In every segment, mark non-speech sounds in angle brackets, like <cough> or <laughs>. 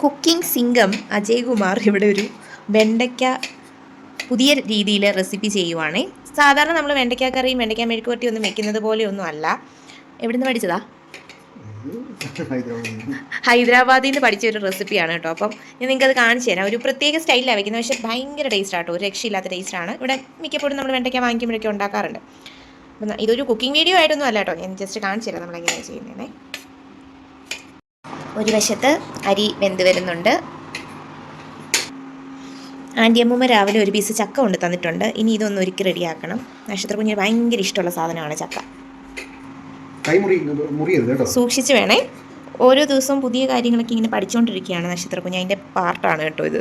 Cooking Singham Ajaykumar ഇവിടെ ഒരു വെണ്ടയ്ക്ക പുതിയ രീതിയിൽ റെസിപ്പി ചെയ്യുവാണേ. സാധാരണ നമ്മൾ വെണ്ടയ്ക്ക കറിയും വെണ്ടയ്ക്ക മെഴുക്കുവരട്ടി ഒന്നും വെക്കുന്നത് പോലെയൊന്നും അല്ല. എവിടുന്ന് പഠിച്ചതാ? ഹൈദരാബാദിൽ നിന്ന്. പഠിച്ച ഒരു റെസിപ്പിയാണ് കേട്ടോ. അപ്പം ഞാൻ നിങ്ങൾക്ക് അത് കാണിച്ചു തരാം. ഒരു പ്രത്യേക സ്റ്റൈലിലാണ് വെക്കുന്നത്. പക്ഷേ ഭയങ്കര ടേസ്റ്റ് ആട്ടോ. ഒരു രക്ഷയില്ലാത്ത ടേസ്റ്റാണ് ഇവിടെ മിക്കപ്പോഴും നമ്മൾ വെണ്ടയ്ക്ക വാങ്ങിക്കുമ്പോഴൊക്കെ ഉണ്ടാക്കാറുണ്ട്. അപ്പം ഇതൊരു കുക്കിംഗ് വീഡിയോ ആയിട്ടൊന്നും അല്ല കേട്ടോ. ഞാൻ ജസ്റ്റ് കാണിച്ചു തരാം നമ്മൾ എങ്ങനെയാണ് ചെയ്യുന്നതേ ഒരു വശത്ത് അരി വെന്ത് വരുന്നുണ്ട്. ആന്റി അമ്മൂമ്മ രാവിലെ ഒരു പീസ് ചക്ക കൊണ്ട് തന്നിട്ടുണ്ട്. ഇനി ഇതൊന്ന് ഒരുക്കി റെഡിയാക്കണം നക്ഷത്ര കുഞ്ഞിന് ഭയങ്കര ഇഷ്ടമുള്ള സാധനമാണ് ചക്ക. സൂക്ഷിച്ചു വേണേ. ഓരോ ദിവസവും പുതിയ കാര്യങ്ങളൊക്കെ ഇങ്ങനെ പഠിച്ചുകൊണ്ടിരിക്കുകയാണ് നക്ഷത്ര കുഞ്ഞ് അതിന്റെ പാർട്ടാണ് കേട്ടോ ഇത്.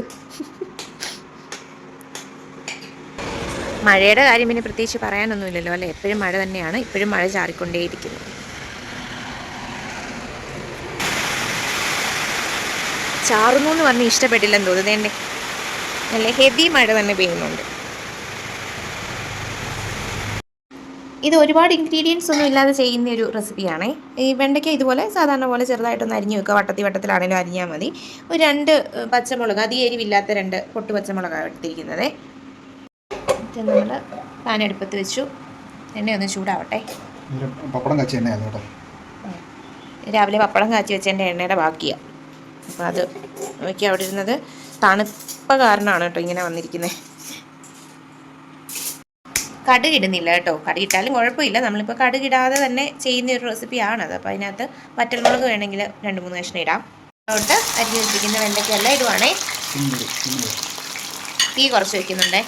മഴയുടെ കാര്യം പിന്നെ പ്രത്യേകിച്ച് പറയാനൊന്നുമില്ലല്ലോ അല്ലേ? എപ്പോഴും മഴ തന്നെയാണ് ഇപ്പോഴും മഴ ചാറിക്കൊണ്ടേയിരിക്കുന്നു. ചാറുന്നു എന്ന് പറഞ്ഞ് ഇഷ്ടപ്പെട്ടില്ലെന്ന് തോന്നുന്നു. നല്ല ഹെവി മഴ തന്നെ പെയ്യുന്നുണ്ട്. ഇത് ഒരുപാട് ഇൻഗ്രീഡിയൻസ് ഒന്നും ഇല്ലാതെ ചെയ്യുന്ന ഒരു റെസിപ്പിയാണേ ഈ വെണ്ടയ്ക്ക ഇതുപോലെ സാധാരണ പോലെ ചെറുതായിട്ടൊന്ന് അരിഞ്ഞു വെക്കുക. വട്ടത്തി വട്ടത്തിലാണെങ്കിലും അരിഞ്ഞാൽ മതി. ഒരു രണ്ട് പച്ചമുളക് അധികം എരിവില്ലാത്ത രണ്ട് പൊട്ടു പച്ചമുളകാണ് എടുത്തിരിക്കുന്നത്. നമ്മൾ പാൻ അടുപ്പത്ത് വെച്ചു. എണ്ണ ഒന്ന് ചൂടാവട്ടെ പപ്പടം കാച്ചി എണ്ണയാണ് കേട്ടോ. രാവിലെ പപ്പടം കാച്ചി വെച്ചതിന്റെ എണ്ണയുടെ ബാക്കിയാണ് അപ്പോൾ അത് നോക്കി അവിടെ ഇരുന്നത് തണുപ്പ കാരണമാണ് കേട്ടോ ഇങ്ങനെ വന്നിരിക്കുന്നത് കടുക് ഇടുന്നില്ല കേട്ടോ. കടുക് ഇട്ടാലും കുഴപ്പമില്ല. നമ്മളിപ്പോൾ കടുക് ഇടാതെ തന്നെ ചെയ്യുന്ന ഒരു റെസിപ്പിയാണത് അപ്പോൾ അതിനകത്ത് വറ്റൽമുളക് വേണമെങ്കിൽ രണ്ട് മൂന്ന് കഷ്ണം ഇടാം. അതുകൊണ്ട് അരിഞ്ഞ് വെച്ചിരിക്കുന്ന വെണ്ടയ്ക്കെല്ലാം ഇടുവാണേ. തീ കുറച്ച് വെക്കുന്നുണ്ടേ.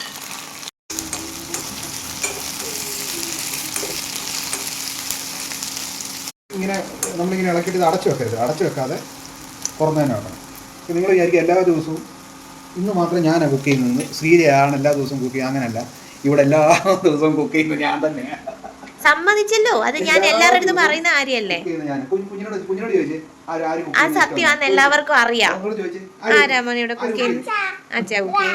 ഇങ്ങനെ നമ്മളിങ്ങനെ ഇളക്കിയിട്ട് ഇത് അടച്ചു വെക്കരുത്. അടച്ചു വെക്കാതെ തുറന്നു തന്നെ വെക്കണം. ഇപ്പം നിങ്ങൾ വിചാരിക്കും എല്ലാ ദിവസവും ഇന്ന് മാത്രം ഞാനാണ് കുക്ക് ചെയ്യുന്നത്. ശ്രീജയാണ് എല്ലാ ദിവസവും കുക്ക് ചെയ്യുക. അങ്ങനെയല്ല ഇവിടെ എല്ലാ ദിവസവും കുക്ക് ചെയ്യുന്നത് ഞാൻ തന്നെയാണ് സമ്മതിച്ചല്ലോ. അത് ഞാൻ എല്ലാവരുടെ അടുത്തും പറയുന്ന കാര്യല്ലേ? കുക്ക് ഞാൻ. കുഞ്ഞ് കുഞ്ഞിനോട് കുഞ്ഞിനോട് ചോദിച്ചേ ആര് ആര് cook ആ സത്യമാണ് സത്യമാണെന്ന് എല്ലാവർക്കും അറിയാം. ആരാമോനിയുടെ ചോദിച്ചേ ആരാ മോനെ ഇവിടെ കുക്ക് ചെയ്യുന്നത്? അച്ഛാ കുക്ക്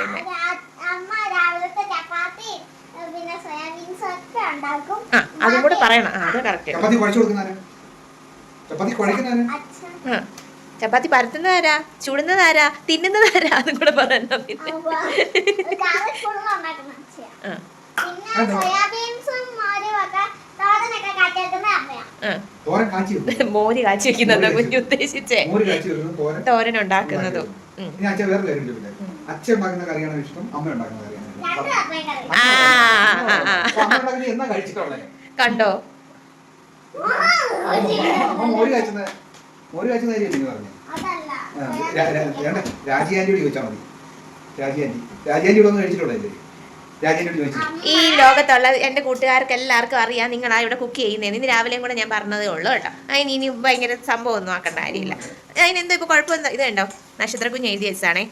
അതും കൂടെ പറയണം. അത് കറക്റ്റ് ചപ്പാത്തി കുഴച്ചു കൊടുക്കുന്നവരെ ചപ്പാത്തി പരത്തുന്നതാരാ? ചുടുന്നതാരാ? തിന്നുന്നതാരാ? അതും കൂടെ പറയണം പിന്നെ. മോരും കാച്ചി വെക്കുന്നതാ കുഞ്ഞു ഉദ്ദേശിച്ചേ. തോരൻ. ഉണ്ടാക്കുന്നതും. അച്ഛൻ ഉണ്ടാക്കുന്ന കറിയാണോ ഇഷ്ടം? അമ്മ ഉണ്ടാക്കുന്ന കറിയാണോ കണ്ടോ? മോര് കാച്ചുന്ന മോര് കാച്ചുന്ന നിങ്ങൾ പറഞ്ഞു? അതല്ല. രാജി ആന്റിയോട് ചോദിച്ചാൽ മതി. രാജി ആന്റി. രാജി ആന്റിയോട് ഒന്ന് കഴിച്ചിട്ടുള്ളതല്ലേ രാജി ആന്റിയോട് ചോദിച്ചു. ഈ ലോകത്തുള്ള എന്റെ കൂട്ടുകാർക്ക് എല്ലാവർക്കും അറിയാം നിങ്ങളാ ഇവിടെ കുക്ക് ചെയ്യുന്നതെന്ന് ഇന്ന് രാവിലെയും കൂടെ ഞാൻ പറഞ്ഞതേ ഉള്ളൂ കേട്ടോ. അതിന് ഇനി ഭയങ്കര സംഭവം ഒന്നും ആക്കേണ്ട കാര്യമില്ല. അതിനെന്തോ ഇപ്പോൾ കുഴപ്പമൊന്നും ഇത് കണ്ടോ? നക്ഷത്രക്കുഞ്ഞ് എഴുതി വെച്ചാണേ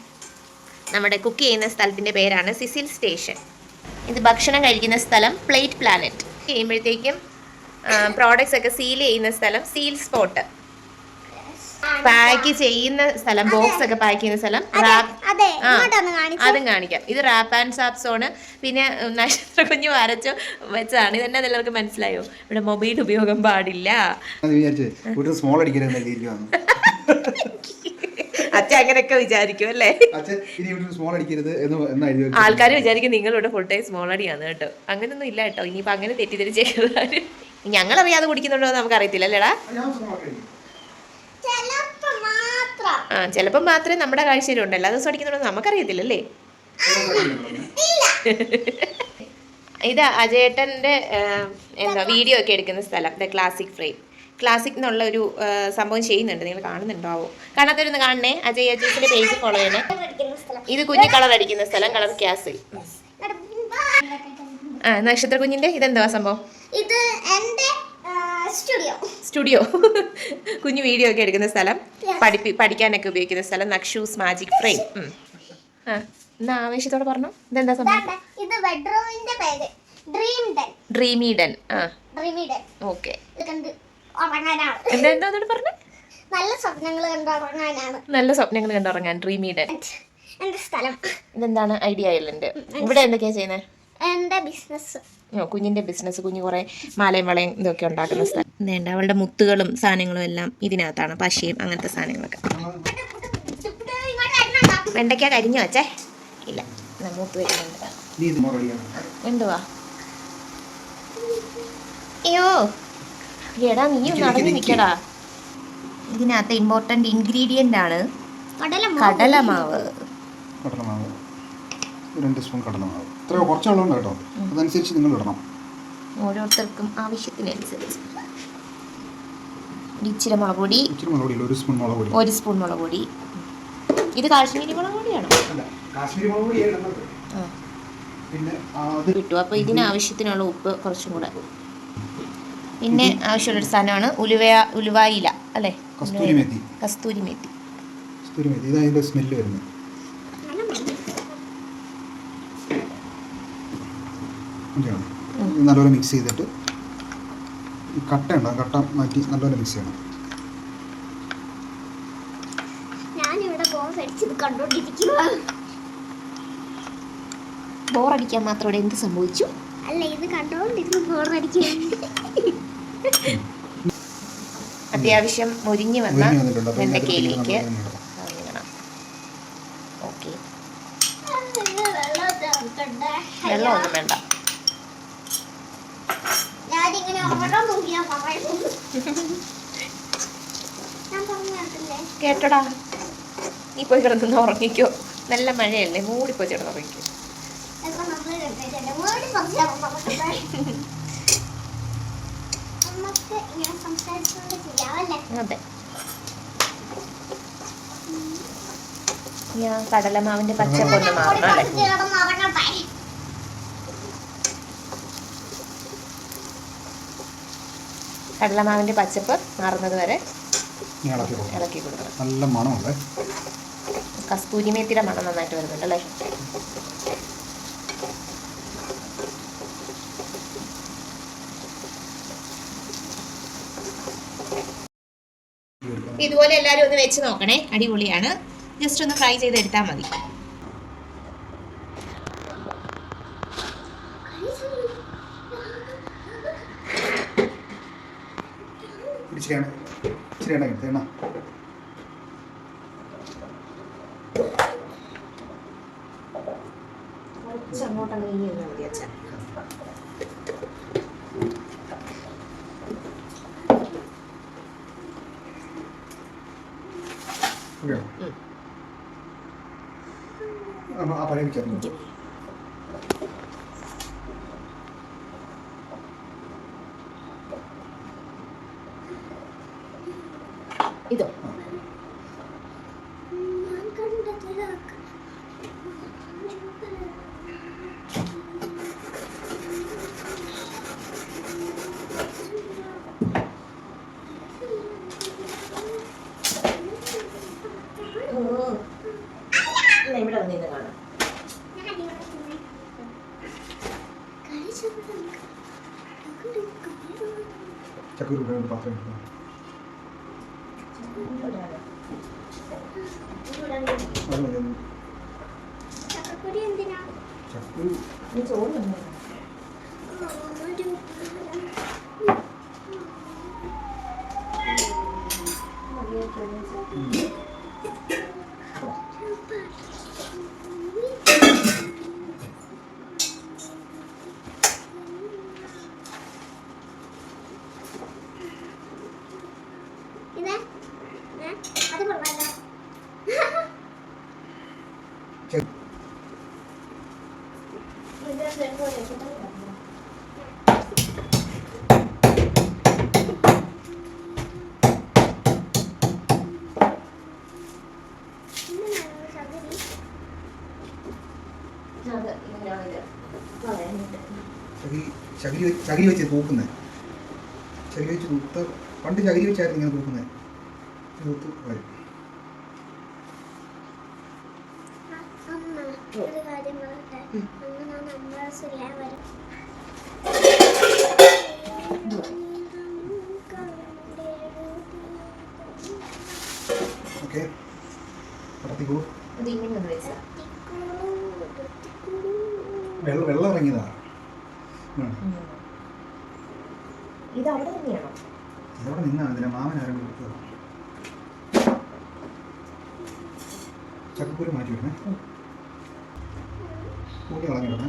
നമ്മുടെ കുക്ക് ചെയ്യുന്ന സ്ഥലത്തിന്റെ പേരാണ് സിസിൽ സ്റ്റേഷൻ. ഇത് ഭക്ഷണം കഴിക്കുന്ന സ്ഥലം പ്ലേറ്റ് പ്ലാനറ്റ്. ചെയ്യുമ്പോഴത്തേക്കും പ്രോഡക്റ്റ്സ് ഒക്കെ സീൽ ചെയ്യുന്ന സ്ഥലം സീൽ സ്പോട്ട് പാക്ക് ചെയ്യുന്ന സ്ഥലം ബോക്സ് ഒക്കെ പാക്ക് ചെയ്യുന്ന സ്ഥലം. റാപ്പ് അതെ. ആ. കാണിക്കാം. ഇത് റാപ്പ് ആൻഡ് സാപ്പ് സോണ് പിന്നെ നക്ഷത്ര കുഞ്ഞു വരച്ചു വെച്ചതാണ് ഇതെന്നെ എല്ലാവർക്കും മനസ്സിലായോ? ഇവിടെ മൊബൈൽ ഉപയോഗം പാടില്ല. അച്ഛ <laughs> അച്ഛൻ അങ്ങനെയൊക്കെ വിചാരിക്കും അല്ലേ. ആൾക്കാർ വിചാരിക്കും നിങ്ങളിവിടെ ഫുൾ ടൈം സ്മോൾ അടിയാണ് കേട്ടോ. അങ്ങനെയൊന്നും ഇല്ല കേട്ടോ. ഇനിയിപ്പോ അങ്ങനെ തെറ്റിദ്ധരിച്ചേക്കുന്നത് ഞങ്ങളറിയാതെ കുടിക്കുന്നുണ്ടോ എന്ന് നമുക്കറിയത്തില്ല അല്ലേടാ? ആ ചിലപ്പം മാത്രമേ നമ്മുടെ കാഴ്ചയിലുണ്ട് എല്ലാ ദിവസവും അടിക്കുന്നുണ്ടോ നമുക്കറിയത്തില്ലല്ലേ? ഇത് അജയേട്ടന്റെ എന്താ വീഡിയോ ഒക്കെ എടുക്കുന്ന സ്ഥലം ദ ക്ലാസിക് ഫ്രെയിം ക്ലാസിക് എന്നുള്ള ഒരു സംഭവം ചെയ്യുന്നുണ്ട്. നിങ്ങൾ കാണുന്നുണ്ടാവോ. കാണാത്തവരൊന്ന് കാണണേ. അജയ് അജയ്സിന്റെ പേജ് ഫോളോ ചെയ്യണേ. ഇത് കുഞ്ഞു കളർ അടിക്കുന്ന സ്ഥലം കളർ ക്യാസിൽ ആ നക്ഷത്ര കുഞ്ഞിന്റെ ഇതെന്താ സംഭവം? ഇത് എന്റെ സ്റ്റുഡിയോ സ്റ്റുഡിയോ കുഞ്ഞു വീഡിയോ ഒക്കെ എടുക്കുന്ന സ്ഥലം. പഠിപ്പി പഠിക്കാനൊക്കെ ഉപയോഗിക്കുന്ന സ്ഥലം. നക്ഷൂസ് മാജിക് ഫ്രെയിം എന്നാ ആവേശത്തോടെ പറഞ്ഞു. ഇതെന്താ സംഭവം? ഇത് ബെഡ്റൂമിന്റെ പേര്. ഡ്രീം ഡെൻ ഡ്രീമി ഡൻ ആ. ഡ്രീമി ഡെൻ ഓക്കേ ഇത് കണ്ട് ഉറങ്ങാനാണ്. എന്താ എന്താ എന്നോട് പറഞ്ഞു? നല്ല സ്വപ്നങ്ങൾ കണ്ട് ഉറങ്ങാനാണ്. നല്ല സ്വപ്നങ്ങൾ കണ്ടുറങ്ങാൻ ഡ്രീമി ഡൻ എന്റെ സ്ഥലം. ഇതെന്താണ് ഐഡിയ ഐലൻഡ്? ഇവിടെ എന്തൊക്കെയാ ചെയ്യുന്നത് എന്റെ ബിസിനസ്. കുഞ്ഞിന്റെ ബിസിനസ് കുഞ്ഞു കുറെ മാലയും വളയും ഇതൊക്കെ ഉണ്ടാക്കുന്ന സ്ഥലം. വേണ്ട അവളുടെ മുത്തുകളും സാധനങ്ങളും എല്ലാം ഇതിനകത്താണ് പശയും അങ്ങനത്തെ സാധനങ്ങളൊക്കെ. വെണ്ടയ്ക്ക കരിഞ്ഞു വച്ചേ. ഇല്ല മുത്ത് വരുന്നുണ്ട്. എന്തുവാ? അയ്യോ എടാ നീ ഒന്ന് അടങ്ങി നിൽക്കടാ ഇതിനകത്ത് ഇമ്പോർട്ടന്റ് ഇൻഗ്രീഡിയന്റ് ആണ് കടലമാവ്. കടലമാവ്. രണ്ട് സ്പൂൺ കടലമാവ്. ഇത്രയോ കുറച്ച് വെള്ളമുണ്ട് കേട്ടോ. അതനുസരിച്ച് നിങ്ങൾ ഇടണം. ഓരോരുത്തർക്കും ആവശ്യത്തിനനുസരിച്ച്. ഇച്ചിരി മുളക് പൊടി ഇച്ചിരി മുളക് പൊടി ഒരു സ്പൂൺ മുളക് പൊടി ഒരു സ്പൂൺ മുളക് പൊടി ഇത് കാശ്മീരി മുളക് പൊടിയാണോ കാശ്മീരി മുളക് പൊടി പിന്നെ കിട്ടും. അപ്പോൾ ഇതിന് ആവശ്യത്തിനുള്ള ഉപ്പ് കുറച്ചും കൂടെ. പിന്നെ ആവശ്യമുള്ളൊരു സാധനമാണ് ഉലുവ ഉലുവായില അല്ലേ? കസ്തൂരി മേത്തി. കസ്തൂരി മേത്തി. കസ്തൂരി മേത്തി. ഇത് സ്മെല്ല് വരുന്നത് ഓക്കെയാണ് ഇത് നല്ലപോലെ മിക്സ് ചെയ്തിട്ട് ഈ കട്ട ഉണ്ടാകും കട്ട മാറ്റി നല്ലപോലെ മിക്സ് ചെയ്യണം. ബോറടിക്കാൻ മാത്രം എന്ത് സംഭവിച്ചു? അല്ല ഇത് കണ്ടോണ്ടിരുന്ന് ബോറടിക്കുക അത്യാവശ്യം മുരിഞ്ഞു വന്ന മുരിഞ്ഞ് വന്നിട്ടുണ്ട്. അപ്പോൾ ഇതിനകത്ത് പിന്നെ നമ്മൾ വെണ്ടയ്ക്കയിലേക്ക് ഇങ്ങനെ ഇടണം. ഇറങ്ങണം ഓക്കെ വെള്ളം ചേർക്കണ്ടേ വെള്ളമൊന്നും വേണ്ട ഞാനിങ്ങനെ ഓടാൻ നോക്കിയാ പറയുന്നു ഞാൻ പറഞ്ഞു കേട്ടില്ലേ കേട്ടോടാ. നീ പോയി കിടന്നു ഉറങ്ങിക്കോ. നല്ല മഴയല്ലേ മൂടി പോയി കിടന്ന് ഉറങ്ങിക്കോ. അതെ. ഞാൻ കടലമാവിന്റെ പച്ചപ്പൊന്ന് മാറണം അല്ലേ? കടലമാവിന്റെ പച്ചപ്പ് മാറുന്നത് വരെ ഇളക്കി കൊടുക്കണം. നല്ല മണമുണ്ട്. കസ്തൂരി മേത്തിയുടെ മണം നന്നായിട്ട് വരുന്നുണ്ട് അല്ലേ? ഇതുപോലെ എല്ലാവരും ഒന്ന് വെച്ച് നോക്കണേ. അടിപൊളിയാണ്. ജസ്റ്റ് ഒന്ന് ഫ്രൈ ചെയ്ത് എടുത്താൽ മതി. 七点，七点半，对吗？ചക്കൂർ ഇവിടെ ഒരു പാത്രം എടുക്കണം അത് മതി അത്. ചക്കപ്പൊടി എന്തിനാ ചക്കൂർ നീ ചോറ് തന്നോ? ഒരു ഇതേ ഏ? അത് കൊള്ളാലോ ചെ- ഇങ്ങനെയാണോ ചകിരി ചകിരി വെച്ച് തൂക്കുന്നത് ചകിരി വെച്ച് തൂത്ത് പണ്ട് ചകിരി വെച്ചായിരുന്നു ഇങ്ങനെ തൂക്കുന്നത് തൂത്ത് വരും അമ്മ ഒരു കാര്യം പറയട്ടെ? അന്ന് ഞാൻ അമ്മ സുല്ലാ വരും ഓക്കെ. ഒന്ന് വെച്ചാ. വെള്ളം വെള്ളം ഇറങ്ങിയതാ. ഇത് അവിടെ തന്നെയാണോ അവിടെ നിന്നാ അതിലെ മാമൻ ആരെങ്കിലും കൊടുത്തത്. ചക്കക്കുരു മാറ്റി വിടണേ. കൂഞ്ഞ് കളഞ്ഞിടണേ.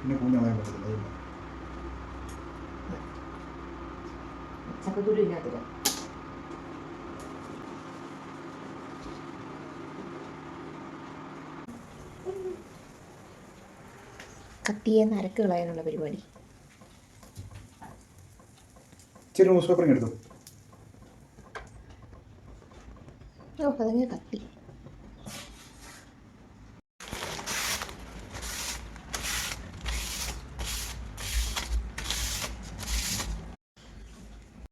പിന്നെ കൂഞ്ഞ് കളയാൻ പറ്റത്തില്ല ചക്കക്കുരു ഇതിനകത്തില്ല കത്തിയെ നരക്ക് കളയാനുള്ള പരിപാടി. ഇച്ചിരി ന്യൂസ് പേപ്പറിങ് എടുത്തു. ഓ അതങ്ങനെ കത്തി.